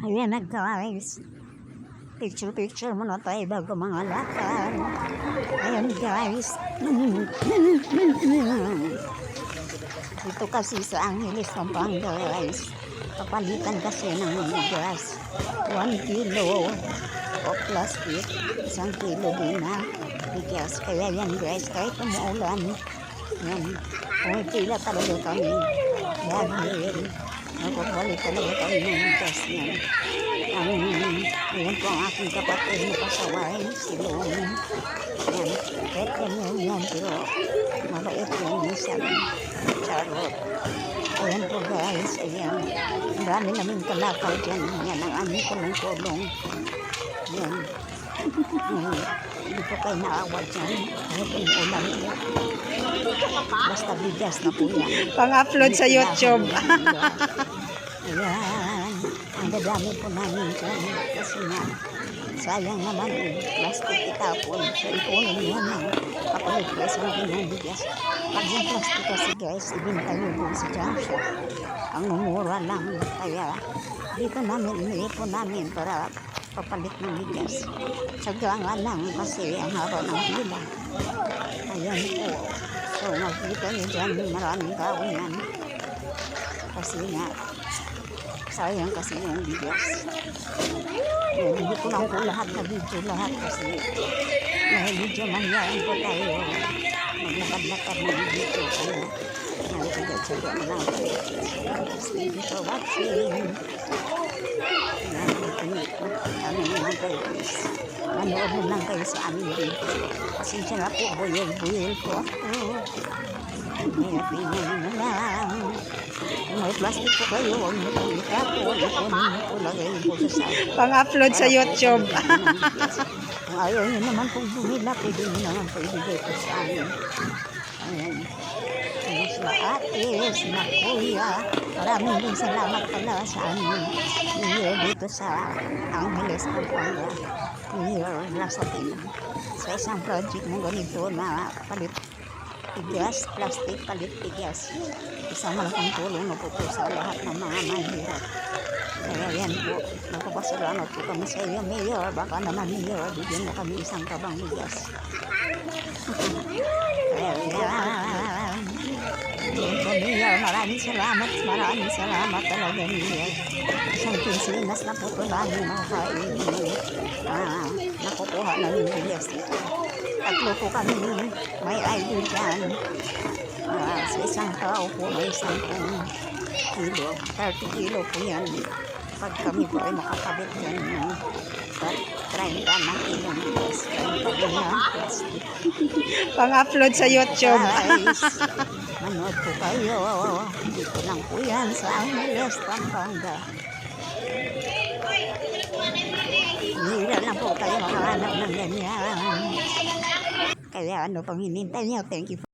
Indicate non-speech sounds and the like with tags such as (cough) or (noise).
Ayan na guys. Picture picture muna tayo bago mga lakad. Ayan guys. Dito kasi sa Angeles, Pampanga guys. Papalitan kasi ng bigas. 1 kilo o plastic. Isang kilo din na bigas. Kaya yan guys, kahit umuulan. Yan. Pumipila talaga kami. Dahil nagpapalit talaga kami ng bigas yan. Ang, ayan po ang aking kapatid na pasaway, si Long. Yan. Kahit ganyan yan, pero mabait yan minsan. Charot. Ayan po guys, ayan. Ang dami namin kalakaw dyan. Yan ang aming kulong-kulong. Yan. Yan. Hindi po kayo naawa dyan. Yung ulam po. Basta bigas na po yan. Pang-upload sa YouTube. Ayan. Ang dadami po namin dyan. Kasi nga, sayang naman eh. Plastic itapon. So, ipunin mo na. Kapalit ko sa mga bigas. Pag yung plastic kasi guys, ibinta nyo doon sa junk shop. Ang mumura lang. Kaya, dito namin, iniipon namin para papalit ng bigas. Sadya nga lang kasi ang haba ng hila. Ayan po. So, makikita nyo dyan, maraming tao yan. Kasi nga, sayang kasi yung bigas. Yan, hindi ko lang po lahat na video lahat kasi may video manyayin po tayo. Maglakad-lakad na video kaya nalipagod-sagwa na. Thank you for watching. Ano (laughs) naman kayo guys. Manood mo lang kayo sa amin dito. Pasensya na po, buyel-buyel po ako. Pinapinin na lang. May plastic po kayo, huwag niyo po itapon. Ipunin niyo po, lagay po sa side. Pang-upload sa YouTube. Kung ayaw niyo naman pong bumila, pwede niyo naman po ibigay po sa amin. Ayan. Sila ate, sila kuya. Maraming salamat pala sa amin. Mayor dito sa Angeles, Pampanga. Mayor Lasatina. Sa isang project mo ganito na palit tigas, plastic, palit tigas. Isang malaking tulong na po sa lahat ng mga mahirap. Kaya yan po, magpapasalamat po kami sa iyo, Mayor. Baka naman, Mayor, bigyan mo kami isang kabang bigas. Kaya yan. Mayor. Maraming salamat. Maraming salamat talaga, Mayor. Isang kinsinas na ito namin makakain. Ah, nakukuha namin bigas dito. Tatlo po kami may ID dyan. Ah, sa isang tao po may isang kilo. 30 kilo po yan. Pag kami po ay makakabit yan ng 30 na kilo bigas. 30 din na plastic. Pang-upload sa YouTube. Manood po kayo. Dito lang po yan sa Angeles, Pampanga. Hira lang makahanap ng ganyan. Kaya ano pang hinintay niyo? Thank you